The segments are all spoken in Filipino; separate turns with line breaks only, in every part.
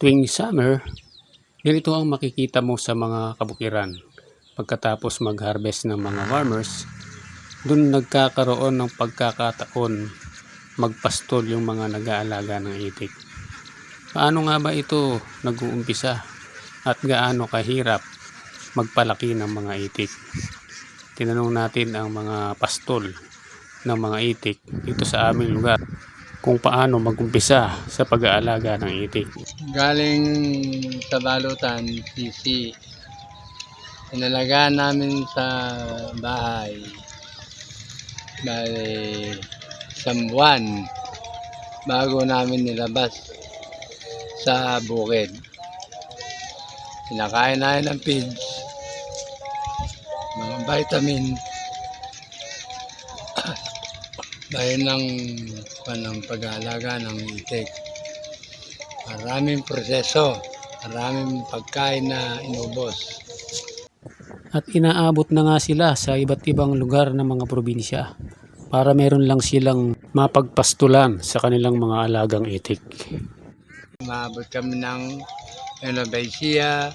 Tuwing summer, ganito ang makikita mo sa mga kabukiran. Pagkatapos mag-harvest ng mga farmers, dun nagkakaroon ng pagkakataon magpastol yung mga nag-aalaga ng itik. Paano nga ba ito nag-uumpisa at gaano kahirap magpalaki ng mga itik? Tinanong natin ang mga pastol ng mga itik dito sa aming lugar kung paano mag-umpisa sa pag-aalaga ng itik.
Galing sa balutan, sisi. Inalagaan namin sa bahay. Bale, isang bago namin nilabas sa bukid. Pinakain namin ng feeds, mga vitamin, dahil ng panang pag-aalaga ng itik. Maraming proseso, maraming pagkain na inubos.
At inaabot na nga sila sa iba't ibang lugar ng mga probinsya para meron lang silang mapagpastulan sa kanilang mga alagang itik.
Maabot kami ng Enobesia,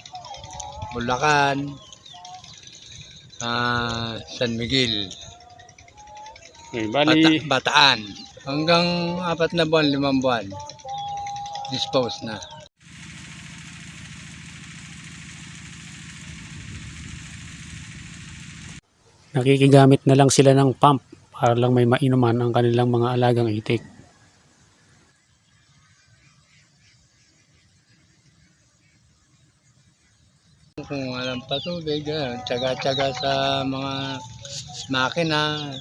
Bulacan, ah, San Miguel,
Okay,
Bata- Bataan. Hanggang apat na buwan, limang buwan, dispose na.
nakikigamit na lang sila ng pump para lang may mainuman ang kanilang mga alagang itik.
Kung walang patubig, ah, tsaga-tsaga sa mga makina,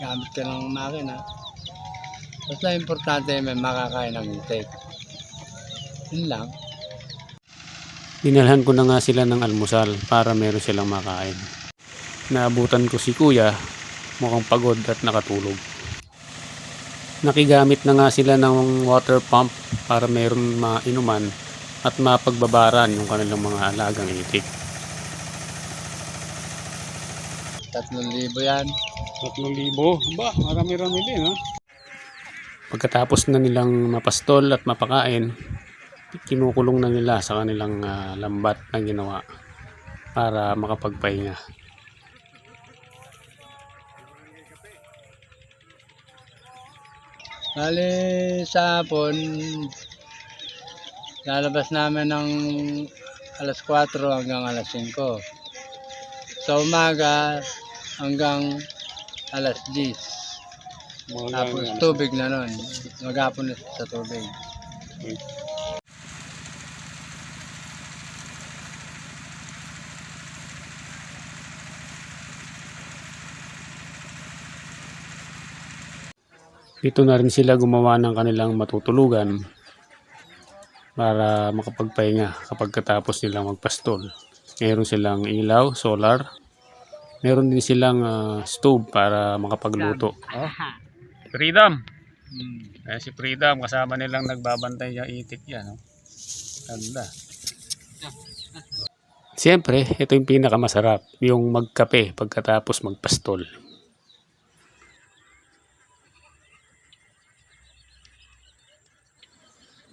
gamit ka ng makina. Basta importante may makakain ng itik. Yun lang.
Dinalhan ko na nga sila ng almusal para meron silang makain. Naabutan ko si kuya, mukhang pagod at nakatulog. Nakigamit na nga sila ng water pump para meron mainuman at mapagbabaran yung kanilang mga alagang itik.
3,000 yan.
3,000? Ba, marami-rami din ha? Pagkatapos na nilang mapastol at mapakain, kinukulong na nila sa kanilang ah, lambat na ginawa para makapagpahinga.
Bali sa hapon, lalabas namin ng alas 4 hanggang alas 5. Sa umaga hanggang alas 10. Tapos tubig na nun. Maghapon na sa tubig.
Dito na rin sila gumawa ng kanilang matutulugan para makapagpahinga kapag katapos nilang magpastol. Meron silang ilaw, solar. Meron din silang ah, stove para makapagluto. Freedom!
Hmm.
Ayan si Freedom, kasama nilang nagbabantay yung itik yan. Oh. Ganda. Siyempre, ito yung pinakamasarap, yung magkape pagkatapos magpastol.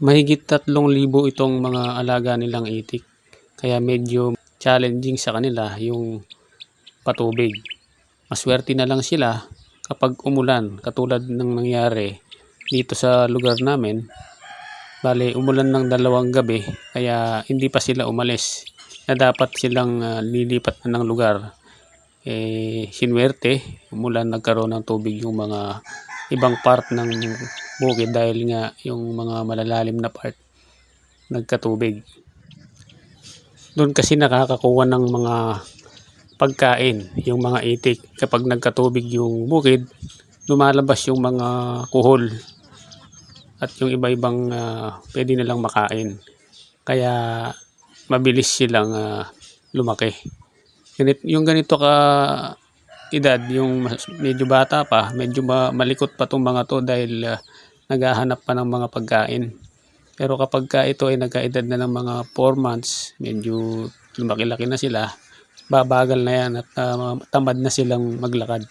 Mahigit tatlong libo itong mga alaga nilang itik. Kaya medyo challenging sa kanila yung patubig. Maswerte na lang sila kapag umulan katulad ng nangyari dito sa lugar namin. Bale, umulan ng dalawang gabi kaya hindi pa sila umalis na dapat silang ah, lilipat na ng lugar. Eh, sinwerte, umulan nagkaroon ng tubig yung mga ibang part ng bukid dahil nga yung mga malalalim na part nagkatubig. Doon kasi nakakakuha ng mga pagkain, yung mga itik. Kapag nagkatubig yung bukid, lumalabas yung mga kuhol at yung iba-ibang ah, pwede nilang makain. Kaya mabilis silang ah, lumaki. Ganit, yung ganito ka edad, yung medyo bata pa, medyo ma- malikot pa tong mga to dahil ah, naghahanap pa ng mga pagkain. Pero kapag ka ito ay nagkaedad na ng mga 4 months, medyo lumaki-laki na sila, babagal na yan at ah, tamad na silang maglakad.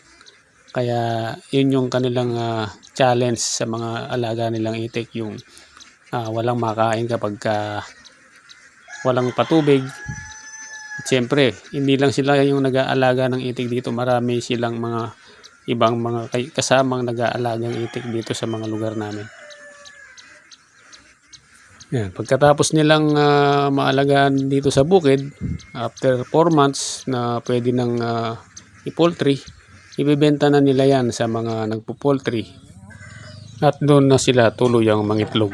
Kaya yun yung kanilang ah, challenge sa mga alaga nilang itik, yung ah, walang makain kapag ka walang patubig. At syempre, hindi lang sila yung nag-aalaga ng itik dito. Marami silang mga ibang mga kasamang nag-aalagang itik dito sa mga lugar namin. Yan. Pagkatapos nilang ah, maalagaan dito sa bukid, after 4 months na pwede nang ah, i-poultry, ibebenta na nila yan sa mga nagpo-poultry. At doon na sila tuluyang mangitlog.